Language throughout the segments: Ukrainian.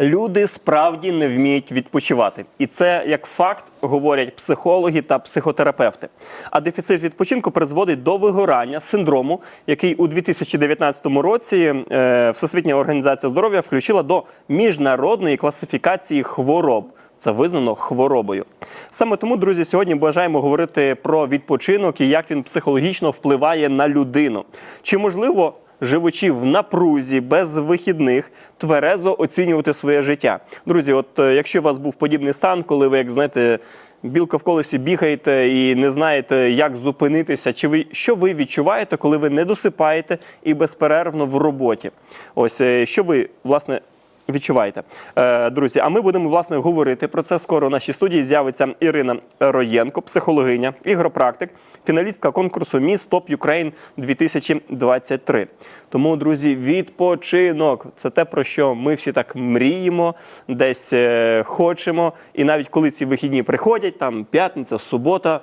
Люди справді не вміють відпочивати, і це як факт говорять психологи та психотерапевти. А дефіцит відпочинку призводить до вигорання синдрому, який у 2019 році е, Всесвітня організація здоров'я включила до міжнародної класифікації хвороб. Це визнано хворобою. Саме тому, друзі, сьогодні бажаємо говорити про відпочинок і як він психологічно впливає на людину. Чи можливо, живучи в напрузі без вихідних, тверезо оцінювати своє життя? Друзі, от е, якщо у вас був подібний стан, коли ви, як знаєте, білка в колесі бігаєте і не знаєте, як зупинитися, чи ви що ви відчуваєте, коли ви не досипаєте і безперервно в роботі? Ось е, що ви власне відчуваєте. Е, друзі, а ми будемо власне говорити про це. Скоро в нашій студії з'явиться Ірина Роєнко, психологиня, ігропрактик, фіналістка конкурсу Міс Топ Юкрейн 2023. Тому, друзі, відпочинок це те, про що ми всі так мріємо, десь е, хочемо. І навіть коли ці вихідні приходять, там п'ятниця, субота,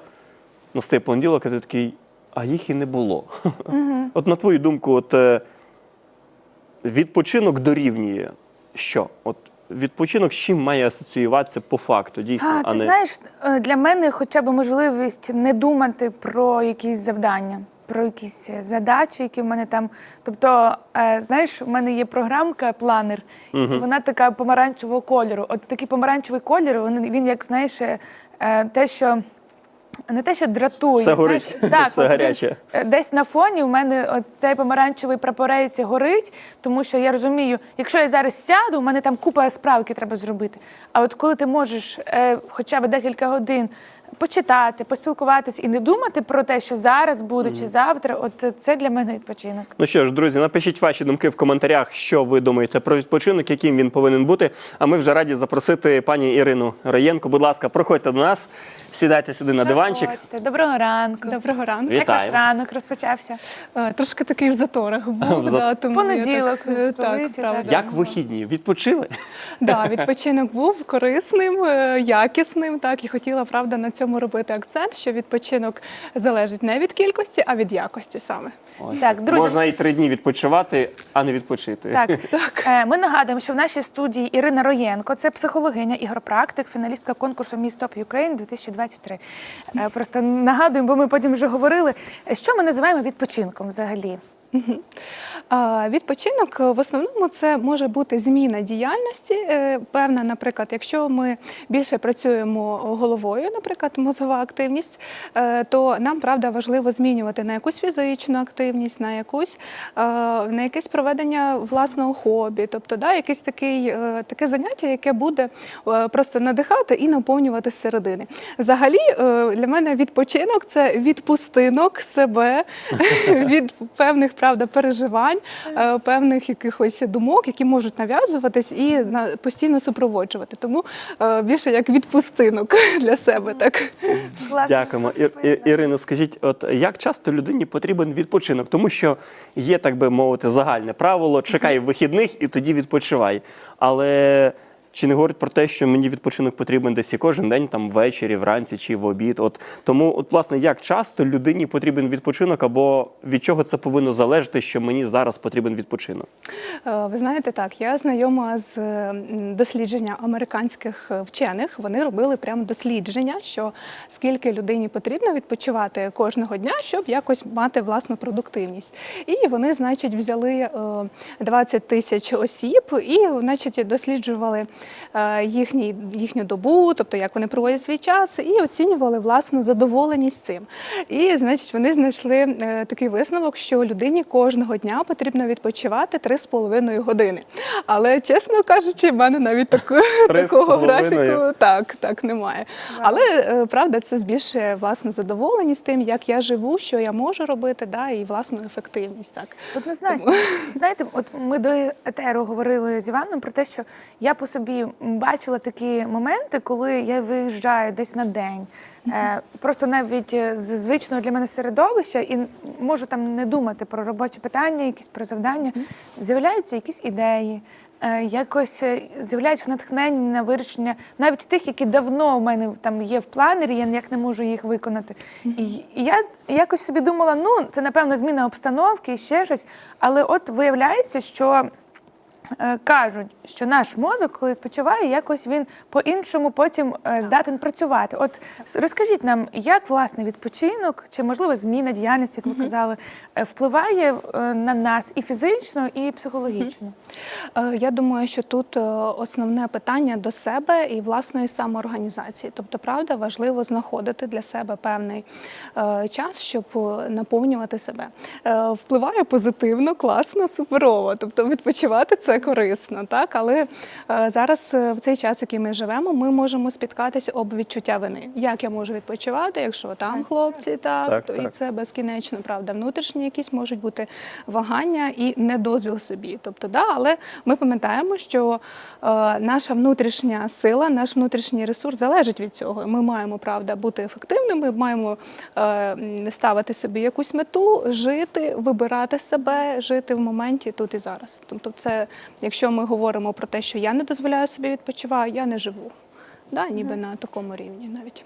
настає понеділок, і ти такий, а їх і не було. От на твою думку, от. е, відпочинок дорівнює що? От відпочинок з чим має асоціюватися по факту, дійсно, А, а, ти не знаєш, е, для мене хоча б можливість не думати про якісь завдання, про якісь е, задачі, які в мене там. Тобто, е, знаєш, у мене є програмка, планер, і вона така помаранчевого кольору. От такий помаранчевий колір, він, він як знаєш, те, що. Не те, що дратує, Все горить, знаєш, так, все от він, гаряче. е, Десь на фоні у мене от цей помаранчевий прапорець горить, тому що я розумію, якщо я зараз сяду, у мене там купа справ, які треба зробити. А от коли ти можеш е, хоча б декілька годин почитати, поспілкуватись і не думати про те, що зараз буде чи завтра, от це для мене відпочинок. Ну що ж, друзі, напишіть ваші думки в коментарях, що ви думаєте про відпочинок, яким він повинен бути. А ми вже раді запросити пані Ірину Раєнко. Будь ласка, проходьте до нас, сідайте сюди на диванчик. Заходьте. Доброго ранку. Доброго ранку. Вітаю. Як ваш ранок розпочався? Е, Трошки такий в заторах був. В за- да, тому Понеділок в так, е, столиці, так, правда. так. Як вихідні? Відпочили? Да, відпочинок був корисним, е, якісним. Так і хотіла правда на цьому робити акцент, що відпочинок залежить не від кількості, а від якості саме. Ось Так, друзі. Можна і три дні відпочивати, а не відпочити. Так, Е, ми нагадуємо, що в нашій студії Ірина Роєнко, це психологиня, ігропрактик, фіналістка конкурсу Міс Топ Юкрейн 2023. Е, Просто нагадуємо, бо ми потім вже говорили, що ми називаємо відпочинком взагалі. Відпочинок е, в основному це може бути зміна діяльності. е, Певна, наприклад, якщо ми більше працюємо головою, наприклад, мозгова активність, е, то нам правда важливо змінювати на якусь фізичну активність, на якусь на якесь проведення власного хобі, тобто да, якесь такий, таке заняття, яке буде просто надихати і наповнювати середини. Взагалі, для мене відпочинок це відпустинок себе від певних правда переживань, е, певних якихось думок, які можуть нав'язуватись і на постійно супроводжувати. Тому е, більше як відпустинок для себе, так. Власне, Дякуємо. Ір. Ір- Ірино, скажіть, от як часто людині потрібен відпочинок? Тому що є, так би мовити, загальне правило: чекай вихідних і тоді відпочивай. Але чи не говорить про те, що мені відпочинок потрібен десь і кожен день, там ввечері, вранці чи в обід? От тому, от власне, як часто людині потрібен відпочинок, або від чого це повинно залежати, що мені зараз потрібен відпочинок? Е, Ви знаєте, так, я знайома з е, дослідження американських е, вчених. Вони робили прямо дослідження, що скільки людині потрібно відпочивати кожного дня, щоб якось мати власну продуктивність. І вони, значить, взяли е, 20 тисяч осіб і, значить, досліджували е, їхній, їхню добу, тобто як вони проводять свій час, і оцінювали власну задоволеність цим. І, значить, вони знайшли е, такий висновок, що людині кожного дня потрібно відпочивати 3,5 години. Але, чесно кажучи, в мене навіть таку, такого графіку так, так немає. Але е, правда, це збільшує власну задоволеність тим, як я живу, що я можу робити, да, і власну ефективність. Так. Однозначно. Знаєте, от ми до етеру говорили з Іваном про те, що я по собі бачила такі моменти, коли я виїжджаю десь на день. Е, просто навіть е, з звичного для мене середовища і можу там не думати про робочі питання, якісь про завдання. З'являються якісь ідеї, е, якось з'являється натхнення на вирішення навіть тих, які давно у мене там є в планері, я ніяк не можу їх виконати. І, і я якось собі думала, ну це напевно зміна обстановки і ще щось. Але от виявляється, що кажуть, що наш мозок, коли відпочиває, якось він по-іншому потім е, здатен працювати. От розкажіть нам, як власне відпочинок, чи можливо зміна діяльності, як ви казали, е, впливає е, на нас і фізично, і психологічно. Е, Я думаю, що тут е, основне питання до себе і власної самоорганізації. Тобто, правда, важливо знаходити для себе певний е, час, щоб е, наповнювати себе. Е, Впливає позитивно, класно, суперово. Тобто відпочивати це корисно, так але е, зараз е, в цей час, який ми живемо, ми можемо спіткатися об відчуття вини. Як я можу відпочивати, якщо там хлопці, так, Так, то і це безкінечно, правда. Внутрішні якісь можуть бути вагання і недозвіл собі. Тобто, да, але ми пам'ятаємо, що е, наша внутрішня сила, наш внутрішній ресурс залежить від цього. Ми маємо правда бути ефективними, маємо е, ставити собі якусь мету, жити, вибирати себе, жити в моменті тут і зараз. Тобто, це якщо ми говоримо про те, що я не дозволяю собі відпочиваю, я не живу. Да, ніби на такому рівні навіть.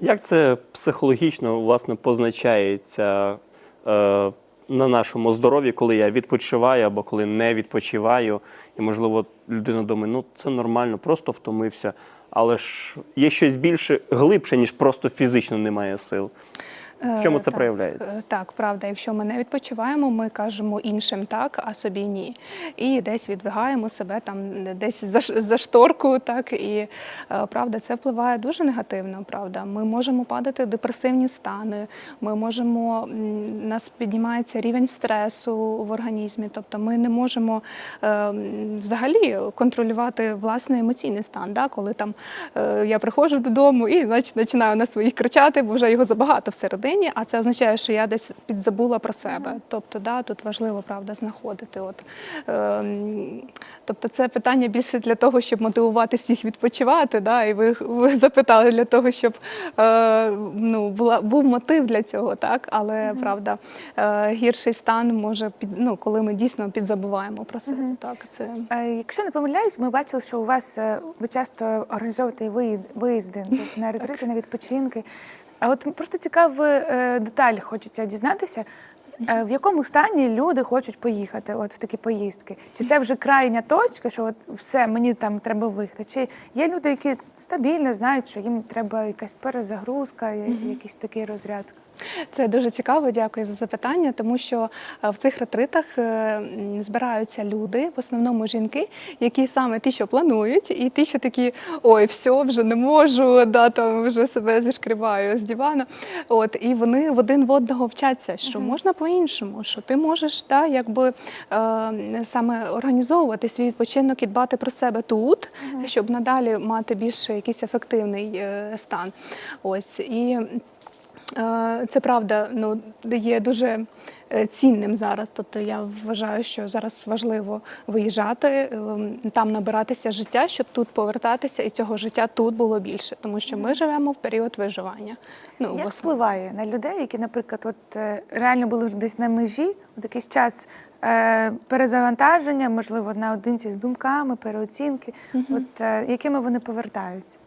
Як це психологічно власне позначається е, на нашому здоров'ї, коли я відпочиваю або коли не відпочиваю? І, можливо, людина думає, ну це нормально, просто втомився. Але ж є щось більше глибше, ніж просто фізично немає сил. В чому Е, це так. проявляється? Е, Так, правда, якщо ми не відпочиваємо, ми кажемо іншим так, а собі ні. І десь відвигаємо себе там десь за, за шторку, так і е, правда, це впливає дуже негативно. Правда, ми можемо падати в депресивні стани. Ми можемо у нас піднімається рівень стресу в організмі. Тобто, ми не можемо е, взагалі контролювати власний емоційний стан. Да? Коли там е, я приходжу додому і значить починаю на своїх кричати, бо вже його забагато всередині, а це означає, що я десь підзабула про себе. Тобто, да, тут важливо правда знаходити. От, е, тобто, це питання більше для того, щоб мотивувати всіх відпочивати. Да? І ви, ви запитали для того, щоб е, ну, була, був мотив для цього, так? Але правда, е, гірший стан може під ну, коли ми дійсно підзабуваємо про себе. Так, це Е, Якщо не помиляюсь, ми бачили, що у вас е, ви часто організовуєте виїзд- виїзди десь на ретрити, на відпочинки. А от просто цікаву деталь хочеться дізнатися. е, В якому стані люди хочуть поїхати от в такі поїздки? Чи це вже крайня точка, що от все, мені там треба виїхати? Чи є люди, які стабільно знають, що їм треба якась перезагрузка, якийсь такий розряд? Це дуже цікаво, дякую за запитання, тому що е, в цих ретритах е, збираються люди, в основному жінки, які саме ті, що планують, і ті, що такі ой, все, вже не можу, да, там вже себе зішкрібаю з дивану. От і вони в один в одного вчаться, що можна по-іншому, що ти можеш да, якби е, саме організовувати свій відпочинок і дбати про себе тут, щоб надалі мати більш якийсь ефективний е, стан. Ось і. Е, Це правда, ну є дуже е, цінним зараз. Тобто я вважаю, що зараз важливо виїжджати, ем, там набиратися життя, щоб тут повертатися, і цього життя тут було більше, тому що ми живемо в період виживання. Ну, Як впливає на людей, які, наприклад, от е, реально були вже десь на межі, от якийсь час е, перезавантаження, можливо, наодинці з думками, переоцінки, от е, якими вони повертаються?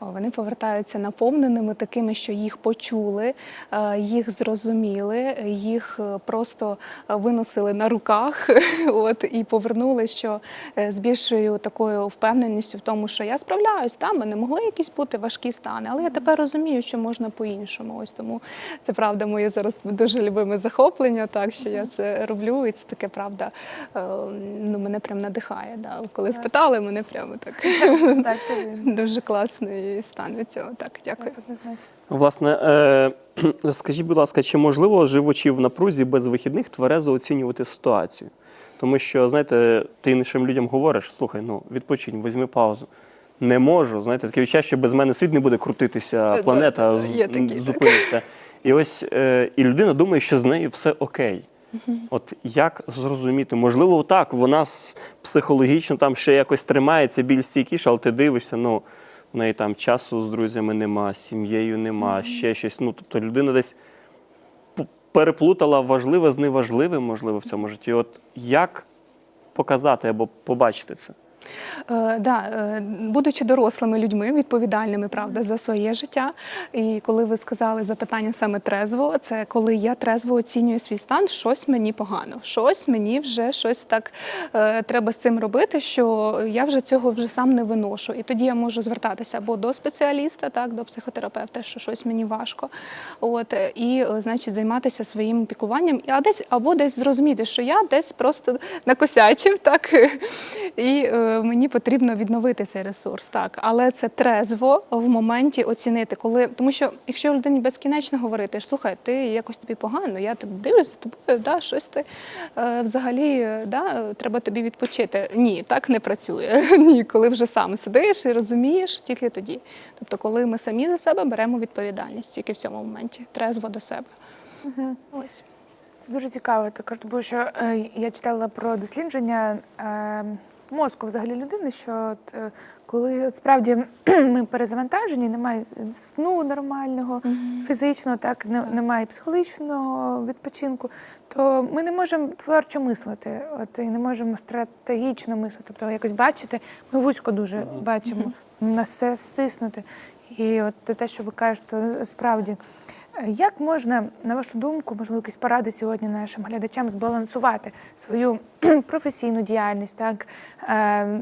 Вони повертаються наповненими такими, що їх почули, е, їх зрозуміли, їх е, просто е, виносили на руках, от і повернули, що з більшою такою впевненістю в тому, що я справляюсь, там мене могли якісь бути важкі стани, але я тепер розумію, що можна по-іншому. Ось тому це правда моє зараз дуже любиме захоплення, так що я це роблю, і це таке правда. Ну мене прям надихає. Да. Коли спитали, мене прямо так Так, це. Дуже класний стан від цього. Так, дякую. Власне, е, скажіть, будь ласка, чи можливо живучи в напрузі без вихідних тверезо оцінювати ситуацію? Тому що, знаєте, ти іншим людям говориш, слухай, ну відпочинь, візьми паузу. Не можу. Знаєте, таке відчуття, що без мене світ не буде крутитися, планета да, з- так. зупиниться. І ось е, і людина думає, що з нею все окей. От як зрозуміти? Можливо, так, вона психологічно там ще якось тримається більш стійкіше, але ти дивишся, ну, в неї там часу з друзями нема, з сім'єю нема, ще щось. Ну, тобто людина десь переплутала важливе з неважливим, можливо, в цьому житті. От як показати або побачити це? Е, да, е, будучи дорослими людьми, відповідальними правда за своє життя. І коли ви сказали запитання саме трезво, це коли я трезво оцінюю свій стан, щось мені погано, щось мені вже щось так е, треба з цим робити, що я вже цього вже сам не виношу. І тоді я можу звертатися або до спеціаліста, так до психотерапевта, що щось мені важко. От е, і е, значить займатися своїм піклуванням, а десь або десь зрозуміти, що я десь просто накосячив, так і е, мені потрібно відновити цей ресурс. Так, але це трезво в моменті оцінити, коли тому, що якщо людині безкінечно говорити, слухай, ти якось тобі погано, я тебе дивлюся за тобою, да, щось ти е, взагалі да, треба тобі відпочити. Ні, так не працює. Ні, коли вже сам сидиш і розумієш, тільки тоді. Тобто, коли ми самі за себе беремо відповідальність, тільки в цьому моменті, трезво до себе. Ось. Це дуже цікаво також, тому що е, я читала про дослідження е, мозку взагалі людини, що от, е, коли от справді ми перезавантажені, немає сну нормального, фізичного, так не- немає психологічного відпочинку, то ми не можемо творчо мислити, от і не можемо стратегічно мислити, тобто якось бачити. Ми вузько дуже бачимо, у нас все стиснути. І от те, що ви кажете, справді. Як можна, на вашу думку, можливо, якісь поради сьогодні нашим глядачам збалансувати свою професійну діяльність, так, е,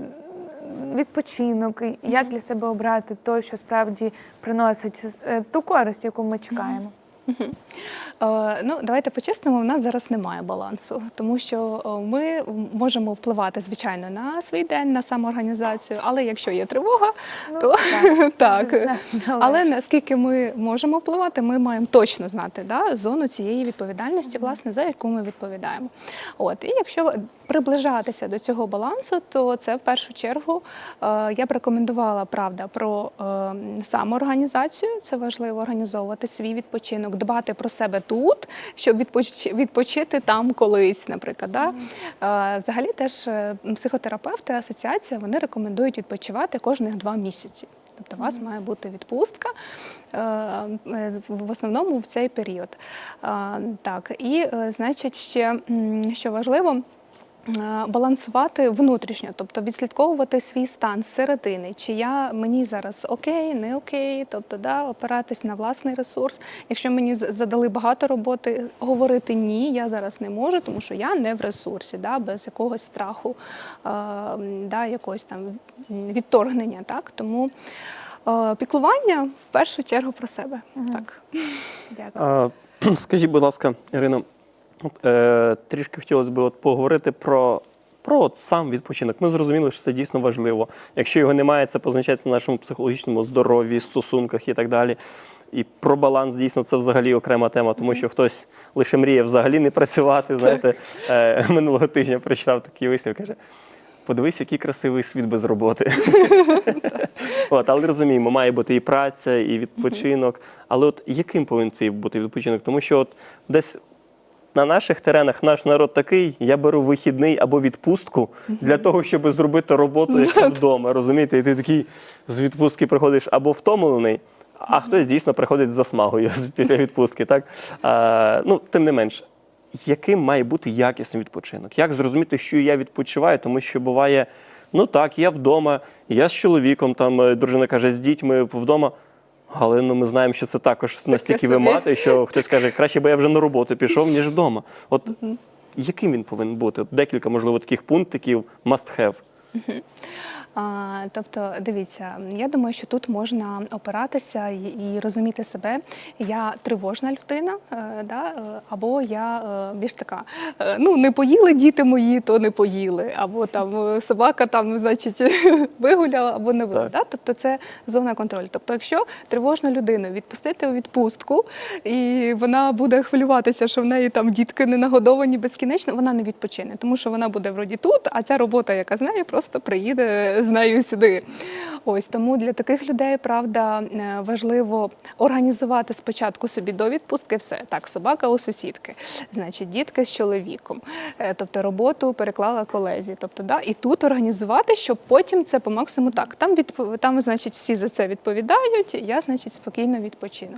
відпочинок, як для себе обрати той, що справді приносить е, ту користь, яку ми чекаємо? Е, Ну, давайте по-чесному, в нас зараз немає балансу, тому що е, ми можемо впливати, звичайно, на свій день, на самоорганізацію, але якщо є тривога, Ну, то так, так. Але наскільки ми можемо впливати, ми маємо точно знати да, зону цієї відповідальності, власне, за яку ми відповідаємо. От і якщо приближатися до цього балансу, то це в першу чергу е, я б рекомендувала правда про е, самоорганізацію. Це важливо організовувати свій відпочинок, дбати про себе тут, щоб відпочити, відпочити там колись, наприклад. Да? Е, Взагалі теж е, психотерапевти, асоціація вони рекомендують відпочивати кожних два місяці. Тобто у вас має бути відпустка е, е, в основному в цей період. Так, і значить, ще що важливо. Е, Балансувати внутрішньо, тобто відслідковувати свій стан з середини, чи я мені зараз окей, не окей, тобто да, опиратись на власний ресурс. Якщо мені задали багато роботи, говорити ні, я зараз не можу, тому що я не в ресурсі, да, без якогось страху, е, да, якогось там відторгнення. Так? Тому е, піклування в першу чергу про себе. Так. Дякую. А, скажіть, будь ласка, Ірино, е, трішки хотілося б от поговорити про, про от сам відпочинок. Ми зрозуміли, що це дійсно важливо. Якщо його немає, це позначається на нашому психологічному здоров'ї, стосунках і так далі. І про баланс дійсно це взагалі окрема тема, тому що хтось лише мріє взагалі не працювати. Знаєте, е, минулого тижня прочитав такий вислів, каже. Подивись, який красивий світ без роботи. От, але розуміємо, має бути і праця, і відпочинок. Але от яким повинен цей бути відпочинок? Тому що от десь на наших теренах наш народ такий, я беру вихідний або відпустку для того, щоб зробити роботу як вдома. Розумієте? І ти такий з відпустки приходиш або втомлений, а хтось дійсно приходить з засмагою після відпустки. Так? А, ну, тим не менш, яким має бути якісний відпочинок? Як зрозуміти, що я відпочиваю? Тому що буває, ну так, я вдома, я з чоловіком, там е, дружина каже, з дітьми вдома. Але ну, ми знаємо, що це також настільки вимати, що хтось каже, краще би я вже на роботу пішов, ніж вдома. От яким він повинен бути? От декілька, можливо, таких пунктиків must have. Тобто, дивіться, я думаю, що тут можна опиратися і, розуміти себе. Я тривожна людина, е, да, е, або я е, більш така, ну не поїли діти мої, то не поїли, або там собака там, значить, вигуляла або не вигуляла. Да? Тобто це зона контролю. Тобто, якщо тривожну людину відпустити у відпустку, і вона буде хвилюватися, що в неї там дітки не нагодовані безкінечно, вона не відпочине, тому що вона буде вроді тут, а ця робота, яка з нею, просто приїде з нею сюди. Ось тому для таких людей правда е, важливо організувати спочатку собі до відпустки все. Так, собака у сусідки, значить, дітки з чоловіком, Е, тобто роботу переклала колезі. Тобто, да, і тут організувати, щоб потім це по максимуму так. Там відп... там, значить, всі за це відповідають. Я, значить, спокійно відпочину.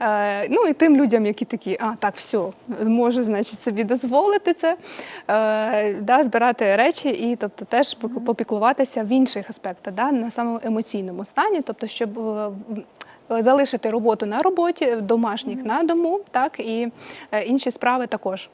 Е, ну і тим людям, які такі, а так, все, можу, значить, собі дозволити це, е, да, збирати речі і тобто теж попіклуватися в інших аспектах, да, на самому емоційному стані, тобто, щоб. е, Залишити роботу на роботі, домашніх на дому, так і е, інші справи також.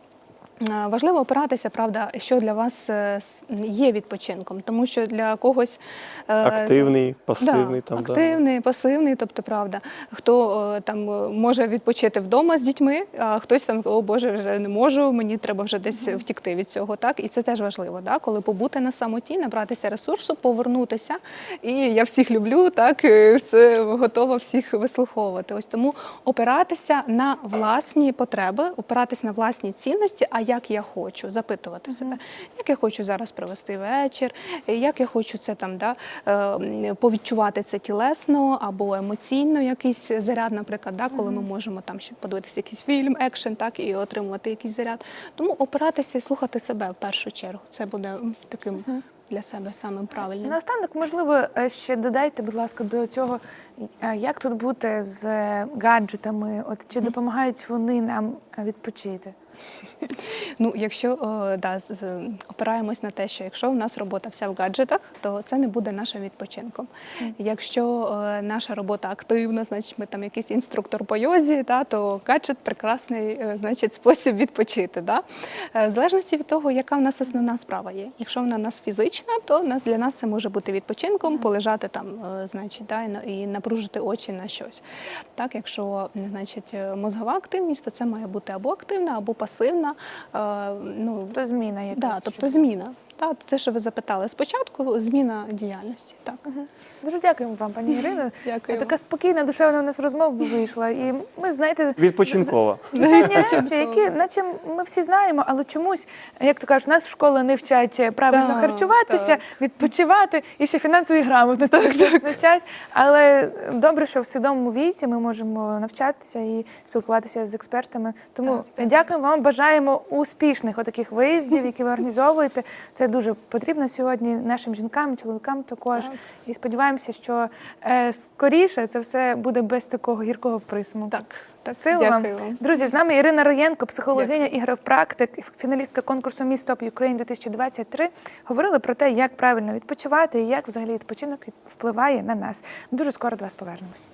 Е, Важливо опиратися, правда, що для вас е, є відпочинком, тому що для когось е, Активний, пасивний да, там да. пасивний, тобто правда. Хто там може відпочити вдома з дітьми, а хтось там о Боже, вже не можу, мені треба вже десь втікти від цього. Так і це теж важливо, да? коли побути на самоті, набратися ресурсу, повернутися. І я всіх люблю, так все готова всіх вислуховувати. Ось тому опиратися на власні потреби, опиратися на власні цінності. А як я хочу запитувати себе, як я хочу зараз провести вечір, як я хочу це там да, е, повідчувати це тілесно або емоційно, якийсь заряд, наприклад, да, коли ми можемо там ще подивитися якийсь фільм, екшен, так і отримувати якийсь заряд. Тому опиратися і слухати себе в першу чергу. Це буде таким для себе самим правильним. Наостанок, можливо, е, ще додайте, будь ласка, до цього, е, як тут бути з гаджетами, от чи допомагають вони нам відпочити? Ну, якщо о, да, з- з- опираємось на те, що якщо в нас робота вся в гаджетах, то це не буде нашим відпочинком. Якщо наша робота активна, значить ми там якийсь інструктор по йозі, да, то гаджет прекрасний е, значить, спосіб відпочити. Да? Е, В залежності від того, яка в нас основна справа є. Якщо вона в нас фізична, то для нас це може бути відпочинком, полежати там, е, значить, да, і напружити очі на щось. Так, якщо значить, мозгова активність, то це має бути або активна, або пасивна. Е, Ну, Тобто зміна якась. да, тобто щоб- зміна. Та, те, що ви запитали спочатку, зміна діяльності. Так. Дуже дякуємо вам, пані Ірино. Дякую Така спокійна, душевна у нас розмова вийшла. І ми, знаєте, Відпочинкова. звичайні речі, які, наче ми всі знаємо, але чомусь, як то кажуть, нас в школі не вчать правильно Так, харчуватися, так. відпочивати і ще фінансові грамотності навчать. Але добре, що в свідомому віці ми можемо навчатися і спілкуватися з експертами. Тому дякуємо вам, бажаємо успішних отаких виїздів, які ви організовуєте. Це дуже потрібно сьогодні нашим жінкам, чоловікам також. Так. І сподіваємося, що е, скоріше це все буде без такого гіркого присмаку. Так, так. Сил Дякую вам. вам. Друзі, з нами Ірина Роєнко, психологиня, ігропрактик, фіналістка конкурсу Міст Топ Ukraine 2023. Говорили про те, як правильно відпочивати і як взагалі відпочинок впливає на нас. Дуже скоро до вас повернемось.